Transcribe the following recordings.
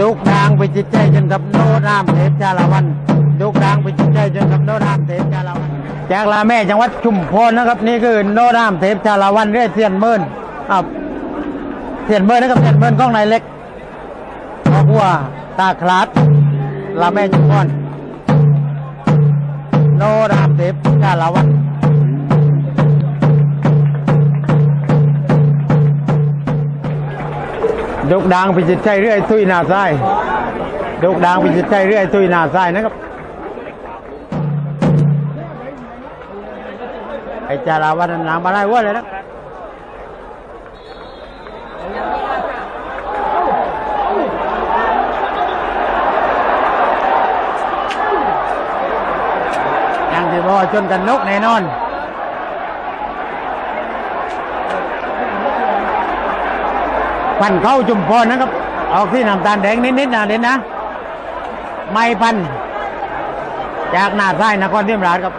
ดุกดางไปจิตใจจนกับโนรามเทพชาละวันดุกดางไปจิตใจจนกับโนรามเทพชาละวันจากลาแม่จังหวัดชุมพรนะครับ นี่คือโนรามเทพชาละวันเรียเทียนเมินอ่าเทียนเมินนะครับเทียนเมินกล้องนายเล็กครอบัวตาคลาดลาแม่ชุมพรโนรามเทพชาละวัน ดกดางไปจิตใจเรื่อยตุยหนาซ้ายดกดางไปจิตใจเรื่อยตุยหนาซ้ายนะครับไอ้จาราวันนางมาได้วัวเลยนะยังที่บอกจนกันนกแน่นอน พันเข้าจุมพรนะครับ ออกที่น้ำตาลแดงนิดๆนะเด่นนะ ไม่พัน จากหน้าซ้ายนครเทียมราชครับ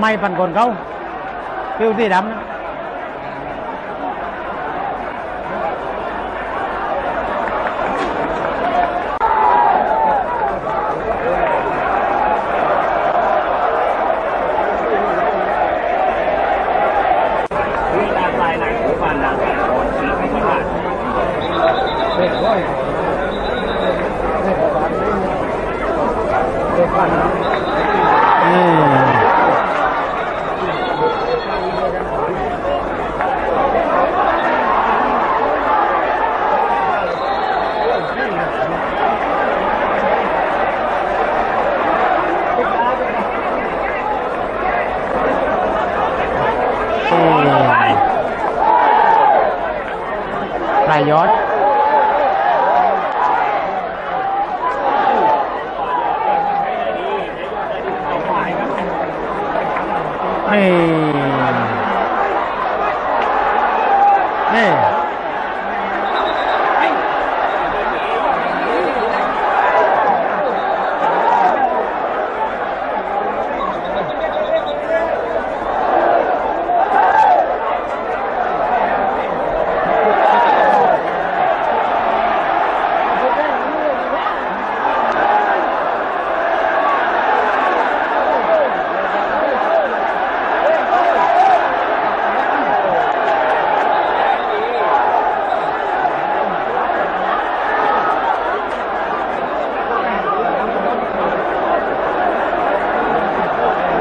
ไม่พันคนเขาฟิวที่ดำนะนี่ปลายยอด นี่นี่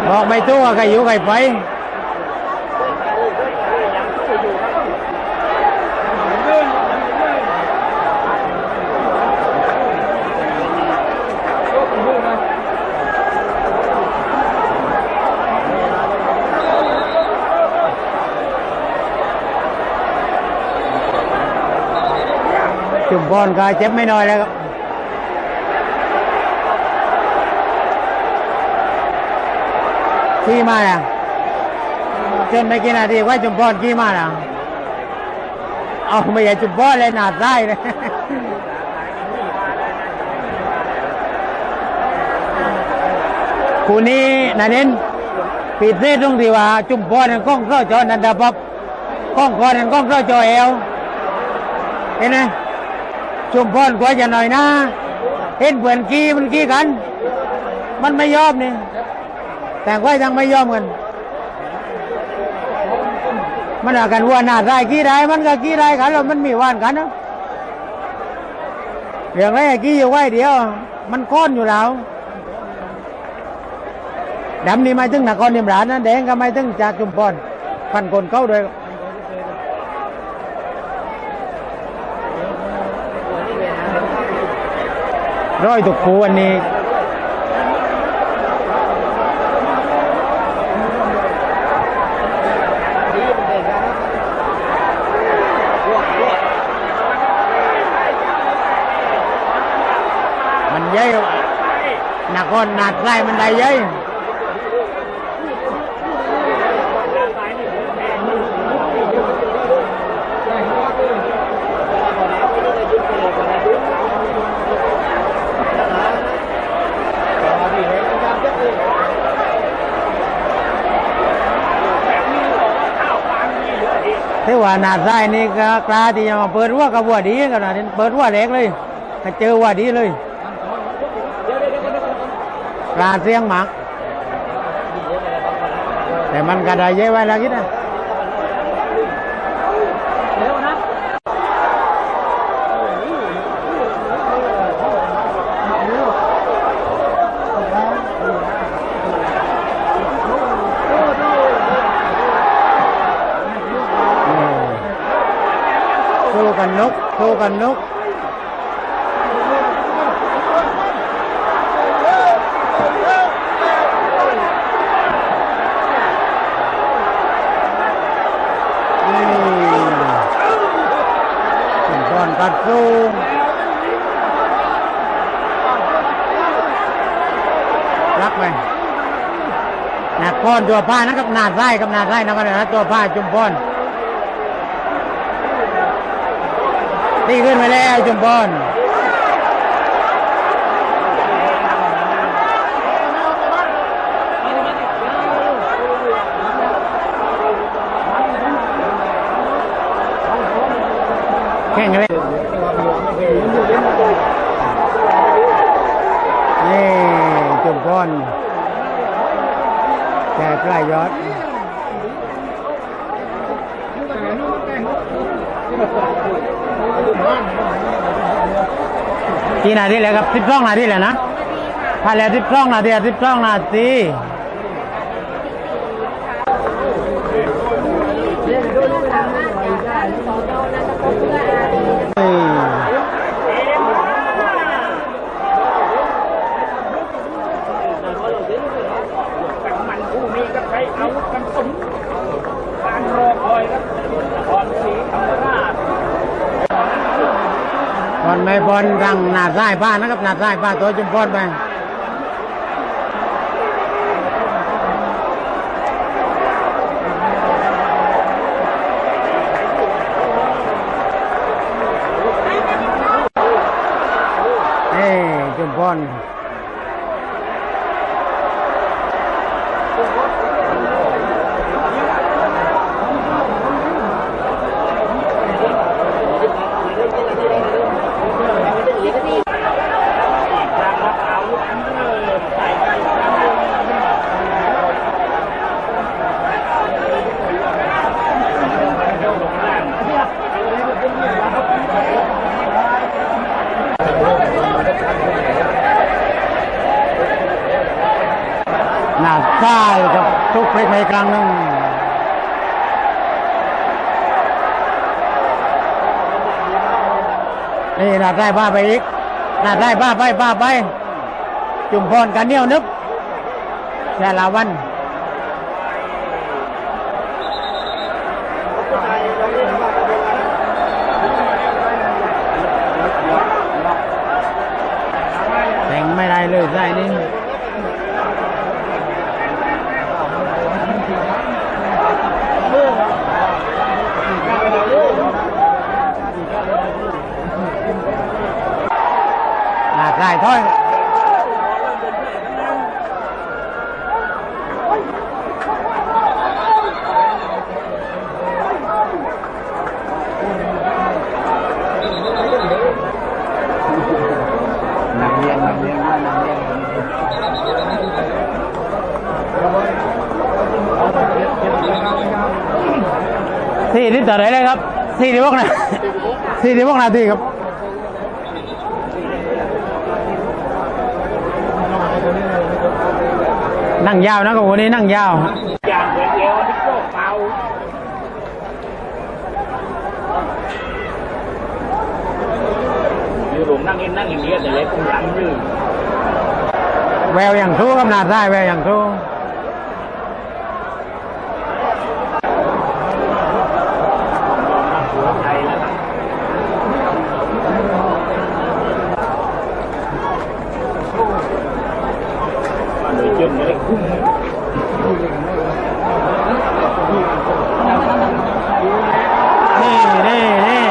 บอกไม่ตู้ว่าใครอยู่ใครไปจุ่มบอลก็เจ็บไม่น้อยแล้วครับ ขี่มาแล้วจนไม่กี่นาทีว่าจุมพรขี่มาแล้วเอาไม่ใช่จุมพรเลยหนาดได้เลยคู่นี้นาเน้นปิดเส้นตรงที่ว่า จุมพรนั้นกล้องเข้าจอนันดาป๊บกล้องคอนันกล้องเข้าจอเอวเห็นไหมจุมพรกว่าจะหน่อยนะ เห็นเพื่อนกี้มันกี้กัน มันไม่ยอมนี่ แต่ก็ยังไม่ยอมกัน มันอากันว่าหน้าได้กี่ได้มันก็กี่ได้กันแล้วมันมีว่านกันนะเรื่องไรกี่อยู่ไว้เดียว มันค้อนอยู่แล้วดำนี่ไม่ถึงนครนิมราชนะแดงก็ไม่ถึงจากจุมพรพันคนเข้าด้วยร้อยตุกคูวันนี้เย้ย นครนาดไล่มันได้เย้ยที่ว่านาดไส้นี่ก็กล้าที่จะมาเปิดหัวกับหัวดีกันนะเปิดหัวเล็กเลยเจอว่าดีเลย ลาเสียงหมัก แต่มันกระไดเยอะไว้แล้วคิดนะสู้กันนกสู้กันนกนี่เป็นก้อนกัดสู้รักไหม อนตัวผ้านะครับนาดไส้กับนาดไส้นะครับนะตัวผ้าจุ่มป้อนตีขึ้นไปแล้วจุมพรแข่งเลยนี่จุมพร แก่ปลายยอดกี่นาทีแล้วครับสิบสองนาทีแล้วนะผ่านแล้วสิบสองนาทีสิบสองนาทีเฮ้ย มันผู้มีกับใช้อาวุธกันสมการรอคอยครับพรศรีธรรมราช บอลไม่บอลทางหนาซ้ายบ้านนะครับหนาซ้ายบ้านตัวจุมพรไปเอ้ยจุมพร การรับอาวุธเริ่มใส่ไปครั้งหนึ่งลงล่าง หนาซ้าย กับทุกลงไปครั้งหนึ่งนี่หนาได้บ้าไปอีกหนาได้บ้าไปบ้าไป จุมพรกันเนียนึบชาลาวัน แต่งไม่ได้เลยไส้นี่หนาใส่ถ้อยหนังเรียนหนังเรียนหนังเรียน สี่ที่ต่อไหนเลยครับสี่ที่พวกนะสี่ที่พวกนาทีครับนั่งยาวนะกับวันนี้นั่งยาวอย่างเหมือนเอวที่โก้เป่าอยู่หลุมนั่งเองนั่งอย่างเดียวแต่เล็กคงหลังยืนแววอย่างทู้ครับนาได้แววอย่างทู้ หัวใจแล้วครับมันเลยจึงเลยคุ้ม นี่นี่นี่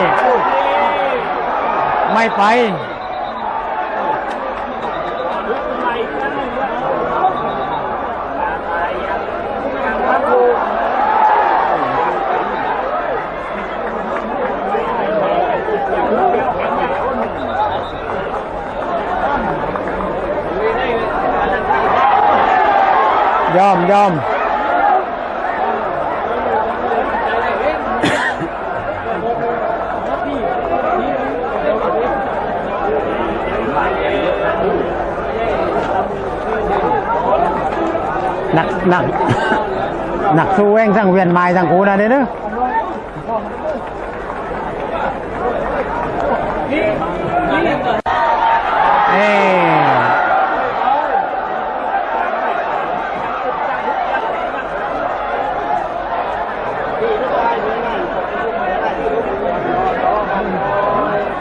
ไม่ไปครั้งหนึ่งว่าตายยังยังพักอยู่ น ยอมยอมหนักหนักหนักสู้แว่งทั้งเวี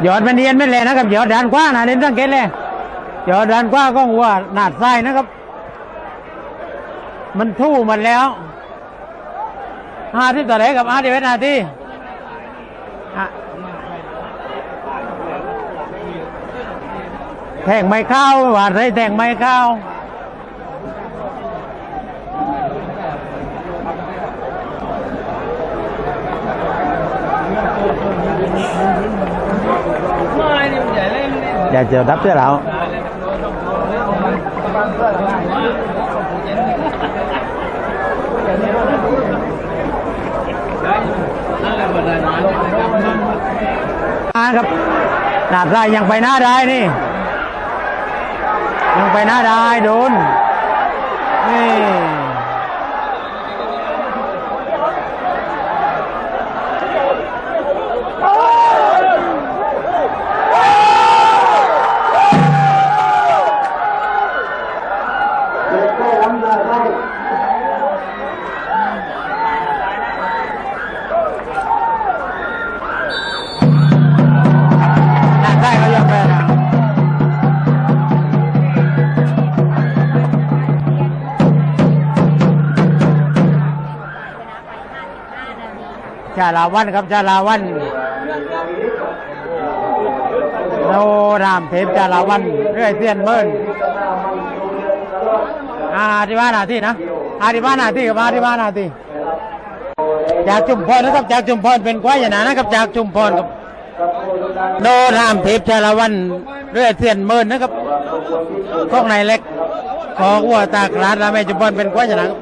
ยอดมันเนียนไม่แลนะครับยอดด้านกว้านะเน้นสังเกตเลยยอดด้านกว้างก็หัวหนาดไส้นะครับ มันทู่มันแล้วห้าที่ต่อไหนกับห้าที่เวนาที่อะแทงไม่เข้าหวานไรแทงไม่เข้า อยาเจอดับเสียแล้วมาครับหนาดไส้ยังไปหน้าได้นี่ ยังไปหน้าได้โดนนี่ ลาวันครับชาลาวันโนรามเทพชาลาวันเรื่อยเสียนเมินอาที่บ้านนาที่นะอาที่บ้านนาที่กับอาที่บ้านนาที่จากจุมพรนะครับจากจุมพรเป็นกว้ายนานะครับจากจุมพรครับโนรามเทพชาละวันเรื่อยเสียนเมินนะครับข้องในเล็กขอวัวตากร้านราแม่จุมพรเป็นกว้าชนะครับ